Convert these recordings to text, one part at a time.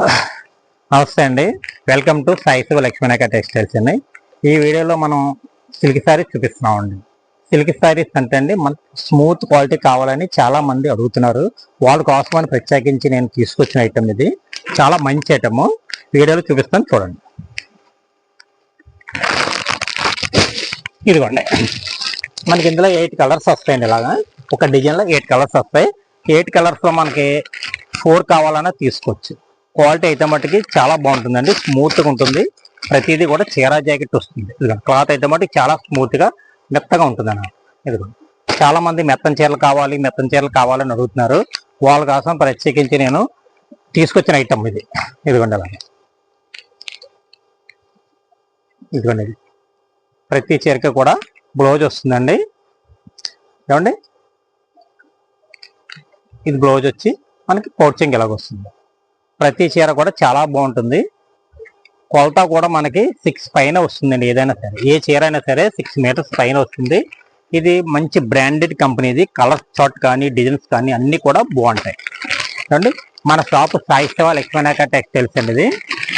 నమస్తే అండి. Welcome to Saishiva Lakshminayaka textiles అండి ఈ వీడియోలో మనం సిల్క్ సారీస్ చూపిస్తున్నామండి. సిల్క్ సారీస్ అంటే అండి మన స్మూత్ క్వాలిటీ కావాలని చాలా మంది అడుగుతున్నారు. వాళ్ళ కోసమని ప్రత్యేకించి నేను తీసుకొచ్చిన ఐటమ్ ఇది. చాలా మంచి ఐటమ్ వీడియోలో చూపిస్తాను చూడండి. ఇదిగోండి. మనకి ఇందులో ఎయిట్ కలర్స్ వస్తాయండి ఇలాగా. ఒక డిజైన్లో ఎయిట్ కలర్స్ వస్తాయి. ఎయిట్ కలర్స్లో మనకి ఫోర్ కావాలన్నా తీసుకోవచ్చు. క్వాలిటీ అయితే మటుకి చాలా బాగుంటుందండి. స్మూత్గా ఉంటుంది. ప్రతిదీ కూడా చీర జాకెట్ వస్తుంది. క్లాత్ అయితే మట్టుకి చాలా స్మూత్గా మెత్తగా ఉంటుంది అన్న ఇదిగో చాలా మంది మెత్తని చీరలు కావాలి మెత్తని చీరలు కావాలని అడుగుతున్నారు. వాళ్ళ కోసం ప్రత్యేకించి నేను తీసుకొచ్చిన ఐటమ్ ఇది. ఇదిగోండి అలా ఇదిగోండి ఇది. ప్రతి చీరకి కూడా బ్లౌజ్ వస్తుందండి. ఏమండి? ఇది బ్లౌజ్ వచ్చి మనకి పౌచింగ్ ఎలాగొస్తుంది ప్రతి చీర కూడా చాలా బాగుంటుంది. కొలత కూడా మనకి సిక్స్ పైన వస్తుందండి ఏదైనా సరే. ఏ చీర అయినా సరే సిక్స్ మీటర్స్ పైన వస్తుంది. ఇది మంచి బ్రాండెడ్ కంపెనీది కలర్ షార్ట్ కానీ డిజైన్స్ కానీ అన్నీ కూడా బాగుంటాయి. చూడండి మన షాప్ సాయి సేవ లక్ష్మీనాయక టెక్స్టైల్స్ అండి ఇది.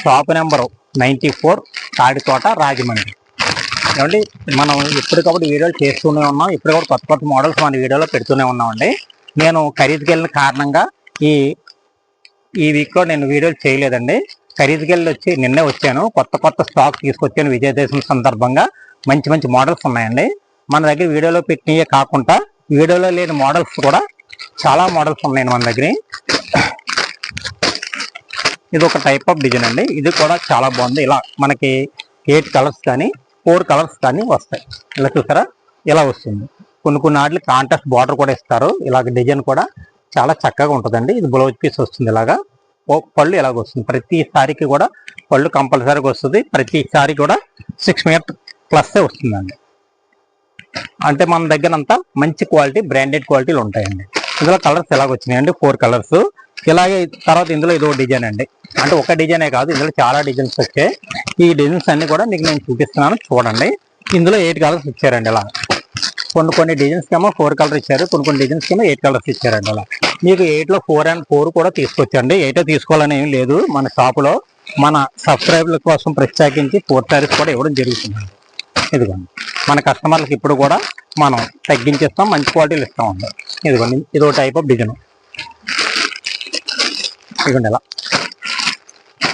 Shop number ninety four Taditota Rajahmundry. ఏమండి మనం ఎప్పటికప్పుడు వీడియోలు చేస్తూనే ఉన్నాం. ఇప్పుడు కూడా కొత్త కొత్త మోడల్స్ మన వీడియోలో పెడుతూనే ఉన్నామండి. నేను ఖరీదుకెళ్ళిన కారణంగా ఈ ఈ వీక్లో నేను వీడియోలు చేయలేదండి. ఖరీదుకెళ్ళి వచ్చి నిన్నే వచ్చాను. కొత్త కొత్త స్టాక్ తీసుకొచ్చాను విజయదశమి సందర్భంగా. మంచి మంచి మోడల్స్ ఉన్నాయండి. మన దగ్గర వీడియోలో పెట్టినవే కాకుండా వీడియోలో లేని మోడల్స్ కూడా చాలా మోడల్స్ ఉన్నాయండి మన దగ్గర. ఇది ఒక టైప్ ఆఫ్ డిజైన్ అండి. ఇది కూడా చాలా బాగుంది. ఇలా మనకి ఎయిట్ కలర్స్ కానీ ఫోర్ కలర్స్ కానీ వస్తాయి. ఇలా చూసారా? ఇలా వస్తుంది. కొన్ని కొన్ని వాటికి కాంట్రాస్ట్ బార్డర్ కూడా ఇస్తారు. ఇలాగ డిజైన్ కూడా చాలా చక్కగా ఉంటుందండి. ఇది బ్లౌజ్ పీస్ వస్తుంది ఇలాగా. ఓ పళ్ళు ఇలాగ వస్తుంది. ప్రతి సారీకి కూడా పళ్ళు కంపల్సరీగా వస్తుంది. ప్రతి సారీ కూడా సిక్స్ మీటర్ ప్లస్ వస్తుందండి. అంటే మన దగ్గర అంతా మంచి క్వాలిటీ బ్రాండెడ్ క్వాలిటీలు ఉంటాయండి. ఇందులో కలర్స్ ఎలాగ వచ్చినాయండి. ఫోర్ కలర్స్ ఇలాగే తర్వాత ఇందులో ఇదో డిజైన్ అండి. అంటే ఒక డిజైనే కాదు. ఇందులో చాలా డిజైన్స్ వచ్చాయి. ఈ డిజైన్స్ అన్ని కూడా మీకు నేను చూపిస్తున్నాను. చూడండి. ఇందులో ఎయిట్ కలర్స్ ఇచ్చారండి ఇలా కొన్ని కొన్ని డిజైన్స్ ఏమో ఫోర్ కలర్ ఇచ్చారు కొన్ని కొన్ని డిజైన్స్ ఏమో ఎయిట్ కలర్స్ ఇచ్చారండి అలా మీకు ఎయిట్లో ఫోర్ అండ్ ఫోర్ కూడా తీసుకొచ్చండి. ఎయిట్ తీసుకోవాలని ఏం లేదు. మన షాపులో మన సబ్స్క్రైబర్ల కోసం ప్రత్యేకించి ఫోర్ సారీస్ కూడా ఇవ్వడం జరుగుతుంది. ఇదిగోండి. మన కస్టమర్లకు ఇప్పుడు కూడా మనం తగ్గించేస్తాం మంచి క్వాలిటీలు ఇస్తాం అండి. ఇదిగోండి. ఇదో టైప్ ఆఫ్ డిజైన్ ఇదిగోండి ఇలా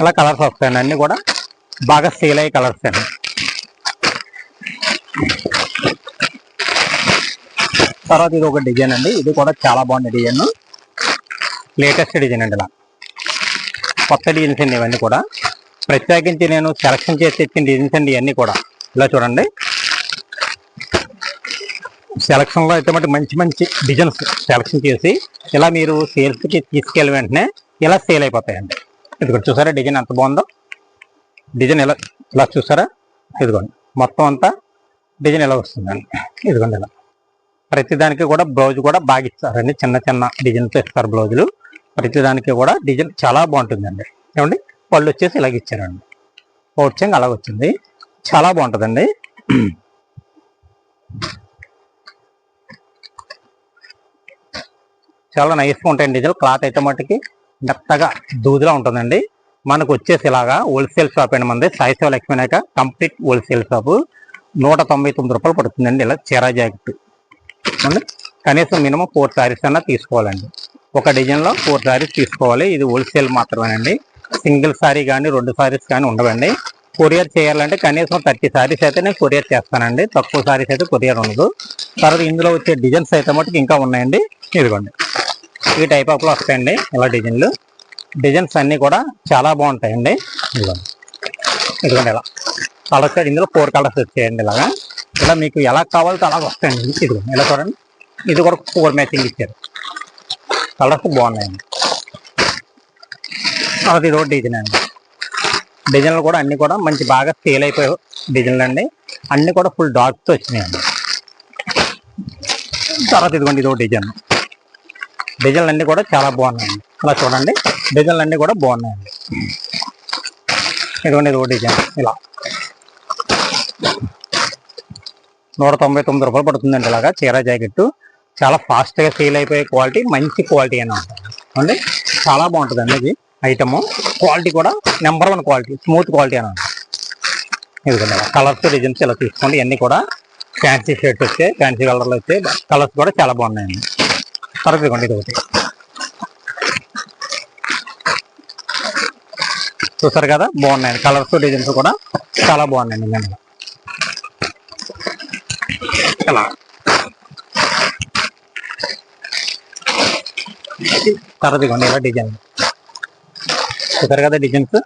ఇలా కలర్స్ వస్తాయండి. అన్ని కూడా బాగా సేల్ అయ్యే కలర్స్ అండి. తర్వాత ఇది ఒక డిజైన్ అండి. ఇది కూడా చాలా బాగుంది డిజైన్. లేటెస్ట్ డిజైన్ అండి ఇలా. కొత్త డిజైన్స్ అండి ఇవన్నీ కూడా. ప్రత్యేకించి నేను సెలక్షన్ చేసి తెచ్చిన డిజైన్స్ అండి ఇవన్నీ కూడా. ఇలా చూడండి. సెలక్షన్లో అయితే మటు మంచి మంచి డిజైన్స్ సెలక్షన్ చేసి ఇలా మీరు సేల్స్కి తీసుకెళ్ళి వెంటనే ఇలా సేల్ అయిపోతాయండి. ఇదిగోండి చూసారా డిజైన్ ఎంత బాగుందో? డిజైన్ ఇలా ఇలా చూసారా? ఇదిగోండి మొత్తం అంతా డిజైన్ ఇలా వస్తుందండి? ఇదిగోండి ఇలా. ప్రతి దానికి కూడా బ్లౌజ్ కూడా బాగా ఇస్తారండి. చిన్న చిన్న డిజైన్స్ ఇస్తారు బ్లౌజులు. ప్రతి దానికి కూడా డిజైన్ చాలా బాగుంటుందండి. ఏమండి? వాళ్ళు వచ్చేసి ఇలాగ ఇచ్చారండి. పౌచ్యంగా అలా వచ్చింది. చాలా బాగుంటుందండి. చాలా నైస్గా ఉంటాయండి డిజైన్ క్లాత్ అయితే మట్టుకి మెత్తగా దూదిలా ఉంటుందండి. మనకు వచ్చేసి ఇలాగా హోల్సేల్ షాప్ అండి మనది. Saisiva Lakshminayaka complete wholesale shop నూట తొంభై తొమ్మిది రూపాయలు పడుతుందండి ఇలా చీరా జాకెట్. అవునండి? కనీసం మినిమం ఫోర్ శారీస్ అన్నా తీసుకోవాలండి. ఒక డిజైన్లో ఫోర్ శారీస్ తీసుకోవాలి. ఇది హోల్సేల్ మాత్రమేనండి. సింగిల్ శారీ కానీ రెండు శారీస్ కానీ ఉండవండి. కొరియర్ చేయాలంటే కనీసం థర్టీ శారీస్ అయితే నేను కొరియర్ చేస్తానండి. తక్కువ శారీస్ అయితే కొరియర్ ఉండదు. తర్వాత ఇందులో వచ్చే డిజైన్స్ అయితే మటుకు ఇంకా ఉన్నాయండి. ఇదిగోండి. ఈ టైప్ ఆఫ్లో వస్తాయండి ఇలా డిజైన్లు. డిజైన్స్ అన్నీ కూడా చాలా బాగుంటాయండి. ఇదిగోండి. ఇదిగోండి ఇలా. కలర్స్ ఇందులో ఫోర్ కలర్స్ వచ్చాయండి ఇలాగా. ఇలా మీకు ఎలా కావాలో అలా వస్తాయండి. ఇది ఇలా చూడండి. ఇది కూడా ఫోర్ మ్యాచింగ్ ఇచ్చారు. కలర్స్ బాగున్నాయండి. తర్వాత ఇది ఒకటి డిజైన్ అండి. డిజైన్లు కూడా అన్ని కూడా మంచి బాగా సేల్ అయిపోయే డిజైన్లు అండి. అన్ని కూడా ఫుల్ డార్క్తో వచ్చినాయండి. తర్వాత ఇదిగోండి ఇది డిజైన్. డిజైన్లు అన్ని కూడా చాలా బాగున్నాయండి. ఇలా చూడండి. డిజైన్లు అన్ని కూడా బాగున్నాయండి. ఇదిగోండి ఇది డిజైన్. ఇలా. నూట తొంభై తొమ్మిది రూపాయలు పడుతుందండి ఇలాగా చీర జాకెట్ చాలా ఫాస్ట్గా సేల్ అయిపోయే క్వాలిటీ మంచి క్వాలిటీ అని అండి చాలా బాగుంటుందండి ఇది ఐటము క్వాలిటీ కూడా number one quality smooth quality అన్నమాట ఇదిగోండి కలర్స్ డిజైన్స్ ఇలా తీసుకోండి. ఇవన్నీ కూడా ఫ్యాన్సీ షర్ట్స్ వచ్చాయి ఫ్యాన్సీ కలర్లు వచ్చాయి కలర్స్ కూడా చాలా బాగున్నాయండి. తర్వాత ఇదిగోండి ఇది ఒకటి. చూసారు కదా? బాగున్నాయండి. కలర్స్ డిజైన్స్ కూడా చాలా బాగున్నాయండి. నేను ఇలా తర్వాత ఇవ్వండి ఇలా డిజైన్. చూసారు కదా డిజైన్స్?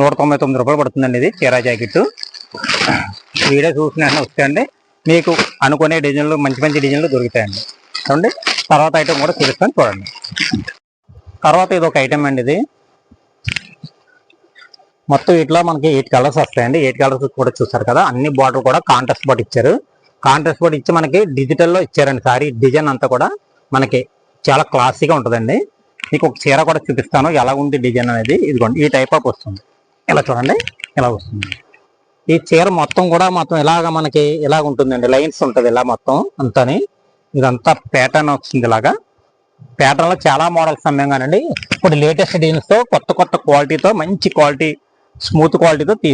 నూట తొంభై తొమ్మిది రూపాయలు పడుతుందండి ఇది చీరా జాకెట్ వీడియో చూసిన వస్తాయండి మీకు అనుకునే డిజైన్లు మంచి మంచి డిజైన్లు దొరుకుతాయండి. చూడండి తర్వాత ఐటమ్ కూడా చూపిస్తాను చూడండి. తర్వాత ఇది ఒక ఐటమ్ అండి ఇది. మొత్తం ఇట్లా మనకి ఎయిట్ కలర్స్ వస్తాయండి. ఎయిట్ కలర్స్ కూడా చూసారు కదా? అన్ని బార్డర్ కూడా కాంట్రాస్ట్ బోర్డ్ ఇచ్చారు. కాంట్రాస్ట్ బోర్డ్ ఇచ్చి మనకి డిజిటల్లో ఇచ్చారండి సారీ. డిజైన్ అంతా కూడా మనకి చాలా క్లాసీగా ఉంటుందండి. మీకు ఒక చీర కూడా చూపిస్తాను. ఎలా ఉంది డిజైన్ అనేది? ఇదిగోండి ఈ టైప్ ఆఫ్ వస్తుంది. ఇలా చూడండి ఇలా వస్తుంది. ఈ చీర మొత్తం కూడా మొత్తం ఇలాగ మనకి ఇలాగ ఉంటుందండి. లైన్స్ ఉంటుంది ఇలా మొత్తం అంతని. ఇదంతా ప్యాటర్న్ వస్తుంది ఇలాగా. ప్యాటర్న్లో చాలా మోడల్స్ అమ్మాం కానండి. ఇప్పుడు లేటెస్ట్ డిజైన్స్తో కొత్త కొత్త క్వాలిటీతో మంచి క్వాలిటీ స్మూత్ క్వాలిటీతో తీ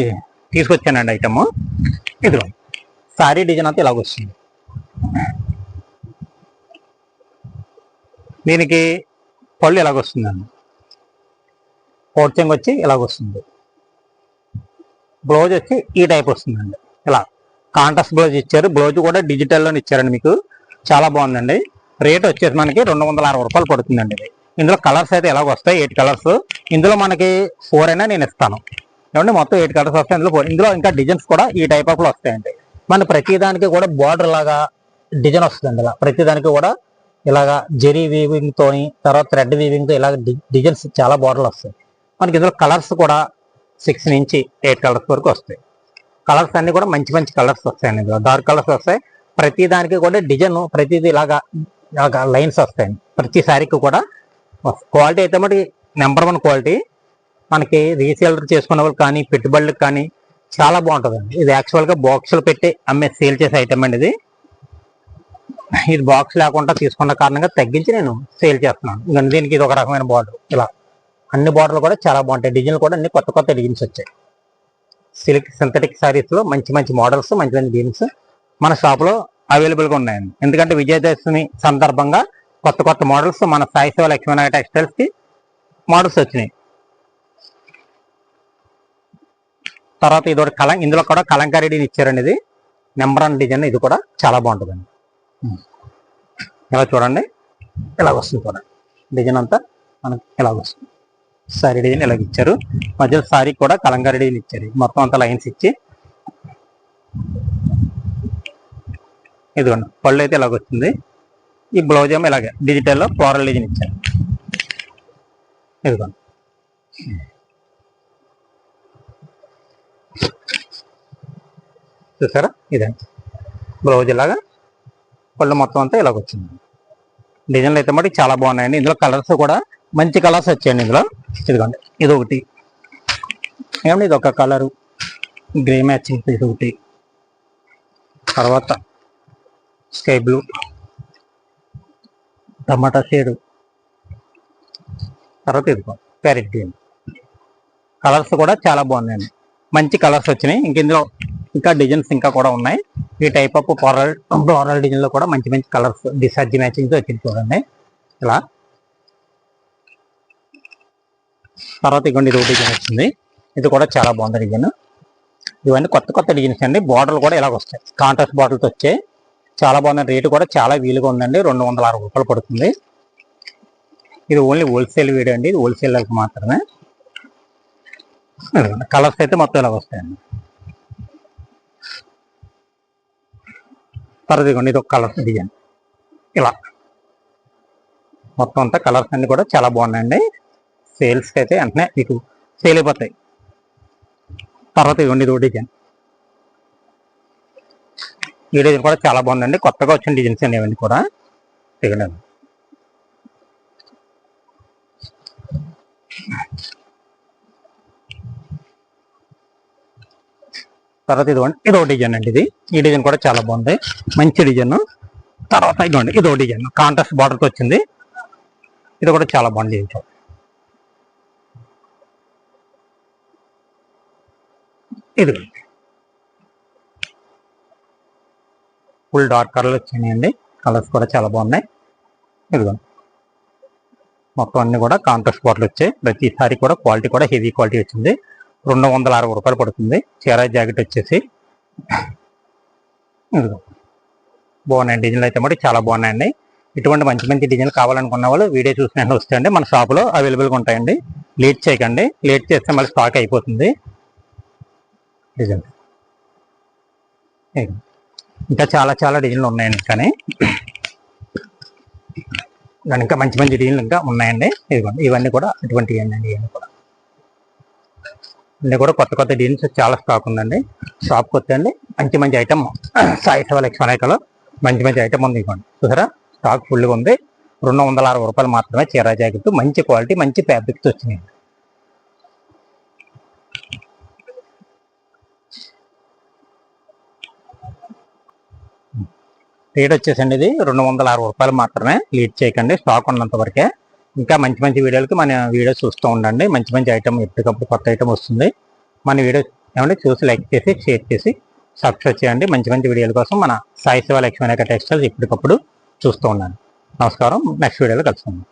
తీసుకొచ్చానండి ఐటమ్ ఇదిగో సారీ డిజైన్ అంతా ఇలాగొస్తుంది దీనికి పళ్ళు ఇలాగ వస్తుందండి. పోర్చింగ్ వచ్చి ఇలాగ వస్తుంది. బ్లౌజ్ వచ్చి ఈ టైప్ వస్తుందండి. ఇలా కాంట్రాస్ట్ బ్లౌజ్ ఇచ్చారు. బ్లౌజ్ కూడా డిజిటల్లోనే ఇచ్చారండి మీకు. చాలా బాగుందండి. రేట్ వచ్చేసి మనకి రెండు వందల అరవై రూపాయలు పడుతుందండి ఇందులో కలర్స్ అయితే ఎలాగొస్తాయి ఎయిట్ కలర్స్ ఇందులో మనకి ఫోర్ అయినా నేను ఇస్తాను. ఏమంటే మొత్తం ఎయిట్ కలర్స్ వస్తాయి. ఇందులో ఇందులో ఇంకా డిజైన్స్ కూడా ఈ టైప్ ఆఫ్లో వస్తాయండి. మన ప్రతి దానికి కూడా బార్డర్ లాగా డిజైన్ వస్తుందండి ఇలా ప్రతిదానికి కూడా ఇలాగా జెరీ వీవింగ్ తోని తర్వాత థ్రెడ్ వీవింగ్తో ఇలాగ డిజైన్స్ చాలా బార్డర్లు వస్తాయి. మనకి ఇందులో కలర్స్ కూడా సిక్స్ నుంచి ఎయిట్ కలర్స్ వరకు వస్తాయి. కలర్స్ అన్ని కూడా మంచి మంచి కలర్స్ వస్తాయండి ఇందులో. డార్క్ కలర్స్ వస్తాయి. ప్రతి దానికి కూడా డిజైన్ ప్రతిదీ ఇలాగా ఇలాగా లైన్స్ వస్తాయండి. ప్రతి శారీకి కూడా క్వాలిటీ అయితే మరి నెంబర్ వన్ క్వాలిటీ మనకి రీసేలర్ చేసుకునే వాళ్ళు కానీ పెట్టుబడులకు కానీ చాలా బాగుంటుందండి. ఇది యాక్చువల్గా బాక్సులు పెట్టి అమ్మే సేల్ చేసే ఐటమ్ అండి ఇది. ఇది బాక్స్ లేకుండా తీసుకున్న కారణంగా తగ్గించి నేను సేల్ చేస్తున్నాను. ఇంకా దీనికి ఇది ఒక రకమైన బార్డర్ ఇలా అన్ని బార్డర్లు కూడా చాలా బాగుంటాయి. డిజైన్లు కూడా అన్ని కొత్త కొత్త డిజైన్స్ వచ్చాయి. సిల్క్ సింథటిక్ శారీస్లో మంచి మంచి మోడల్స్ మంచి మంచి డిజైన్స్ మన షాప్లో అవైలబుల్గా ఉన్నాయండి. ఎందుకంటే విజయదశమి సందర్భంగా కొత్త కొత్త మోడల్స్ మన సాయి శివ లక్ష్మీనారాయణ టెక్స్టైల్స్కి మోడల్స్ వచ్చినాయి. తర్వాత ఇది ఒకటి కలం ఇందులో కూడా కలంకారీ డిజైన్ ఇచ్చారండి ఇది నెంబర్ వన్ డిజైన్ ఇది కూడా చాలా బాగుంటుందండి. ఇలా చూడండి. ఇలా వస్తుంది కూడా. డిజైన్ అంతా మనకి ఇలా వస్తుంది. సారీ డిజైన్ ఇలాగ ఇచ్చారు. మధ్యలో సారీ కూడా కలంకారీ డిజైన్ ఇచ్చారు. మొత్తం అంతా లైన్స్ ఇచ్చి. ఇదిగోండి. పళ్ళు అయితే ఇలాగ వచ్చింది ఈ బ్లౌజ్ ఏమో ఇలాగే. డిజిటల్లో ఫ్లోరల్ డిజైన్ ఇచ్చారు. ఇదిగోండి. చూసారా? ఇదండి బ్లౌజ్ ఇలాగా పళ్ళు మొత్తం అంతా ఇలాగ వచ్చింది. డిజైన్లు అయితే మటుకు చాలా బాగున్నాయండి. ఇందులో కలర్స్ కూడా మంచి కలర్స్ వచ్చాయండి ఇందులో. ఇదిగోండి ఇది ఒకటి. ఏమండి ఇది ఒక కలరు. గ్రే మ్యాచింగ్ ఇది ఒకటి. తర్వాత స్కై బ్లూ. టమాటా షేడు. తర్వాత ఇదిగో ప్యారెట్ గ్రీన్. కలర్స్ కూడా చాలా బాగున్నాయండి. మంచి కలర్స్ వచ్చినాయి. ఇంక ఇందులో ఇంకా డిజైన్స్ ఇంకా కూడా ఉన్నాయి. ఈ టైప్ ఆఫ్ ఫ్లోరల్ ఫ్లోరల్ డిజైన్లో కూడా మంచి మంచి కలర్స్ డిసర్జీ మ్యాచింగ్ వచ్చింది చూడండి. ఇలా. తర్వాత ఇగోండి ఇది డిజైన్ వచ్చింది. ఇది కూడా చాలా బాగుంది డిజైన్. ఇవన్నీ కొత్త కొత్త డిజైన్స్ అండి. బార్డర్లు కూడా ఇలాగ వస్తాయి. కాంట్రాస్ట్ బాటిల్స్ వచ్చాయి. చాలా బాగుంది రేటు కూడా చాలా వీలుగా ఉందండి. రెండు వందల అరవై రూపాయలు పడుతుంది. ఇది ఓన్లీ హోల్సేల్ వీడియో అండి. ఇది హోల్సేల్ మాత్రమే. కలర్స్ అయితే మొత్తం ఇలా వస్తాయండి. తర్వాత ఇదిగోండి ఇది ఒక కలర్స్ డిజైన్. ఇలా. మొత్తం అంతా కలర్స్ అన్ని కూడా చాలా బాగున్నాయండి. సేల్స్కి అయితే వెంటనే మీకు సేల్ అయిపోతాయి. తర్వాత ఇవ్వండి ఇది డిజైన్. ఈ డిజైన్ కూడా చాలా బాగుందండి. కొత్తగా వచ్చిన డిజైన్స్ అండి ఇవన్నీ కూడా. ఇవ్వండి తర్వాత ఇది ఇది ఒక డిజైన్ అండి ఇది. ఈ డిజైన్ కూడా చాలా బాగుంది. మంచి డిజైన్. తర్వాత ఇదిగోండి ఇదో డిజైన్. కాంట్రాస్ట్ బార్డర్తో వచ్చింది. ఇది కూడా చాలా బాగుంది డిజైన్. ఇది ఫుల్ డార్క్ కలర్ వచ్చినాయండి. కలర్స్ కూడా చాలా బాగున్నాయి. ఇదిగోండి. మొత్తం అన్ని కూడా కాంట్రాస్ట్ బాటిల్ వచ్చాయి. ప్రతిసారి కూడా క్వాలిటీ కూడా హెవీ క్వాలిటీ వచ్చింది. రెండు వందల అరవై రూపాయలు పడుతుంది. చీర జాకెట్ వచ్చేసి. బాగున్నాయి డిజైన్లు అయితే మటు చాలా బాగున్నాయండి. ఇటువంటి మంచి మంచి డిజైన్లు కావాలనుకున్న వాళ్ళు వీడియో చూసిన వెంటనే వస్తాయండి మన షాప్లో అవైలబుల్గా ఉంటాయండి. లేట్ చేయకండి. లేట్ చేస్తే మళ్ళీ స్టాక్ అయిపోతుంది. డిజైన్. ఇంకా చాలా చాలా డిజైన్లు ఉన్నాయండి కానీ. ఇంకా మంచి మంచి డిజైన్లు ఇంకా ఉన్నాయండి. ఇదిగోండి. ఇవన్నీ కూడా ఇటువంటివి అండి. ఇవన్నీ కూడా. ఇవన్నీ కూడా కొత్త కొత్త డిజైన్స్ చాలా స్టాక్ ఉందండి. షాప్కి వచ్చేయండి మంచి మంచి ఐటమ్ సాయి సేవ మంచి మంచి ఐటమ్ ఉంది ఇవ్వండి. చూసారా? స్టాక్ ఫుల్గా ఉంది. రెండు వందల అరవై రూపాయలు మాత్రమే చీర జాకెట్. మంచి క్వాలిటీ మంచి ఫ్యాబ్రిక్స్ వచ్చినాయి. రేట్ వచ్చేసండి ఇది. రెండు వందల అరవై రూపాయలు మాత్రమే లీడ్ చేయకండి. స్టాక్ ఉన్నంత వరకే. ఇంకా మంచి మంచి వీడియోలకి మన వీడియో చూస్తూ ఉండండి. మంచి మంచి ఐటమ్ ఎప్పటికప్పుడు కొత్త ఐటమ్ వస్తుంది. మన వీడియో ఏమంటే చూసి లైక్ చేసి షేర్ చేసి సబ్స్క్రైబ్ చేయండి. మంచి మంచి వీడియోల కోసం మన సాయి శివ లక్ష్మీ టెక్స్టైల్స్ ఎప్పటికప్పుడు చూస్తూ ఉండండి. నమస్కారం. నెక్స్ట్ వీడియోలో కలుసుకుందాం.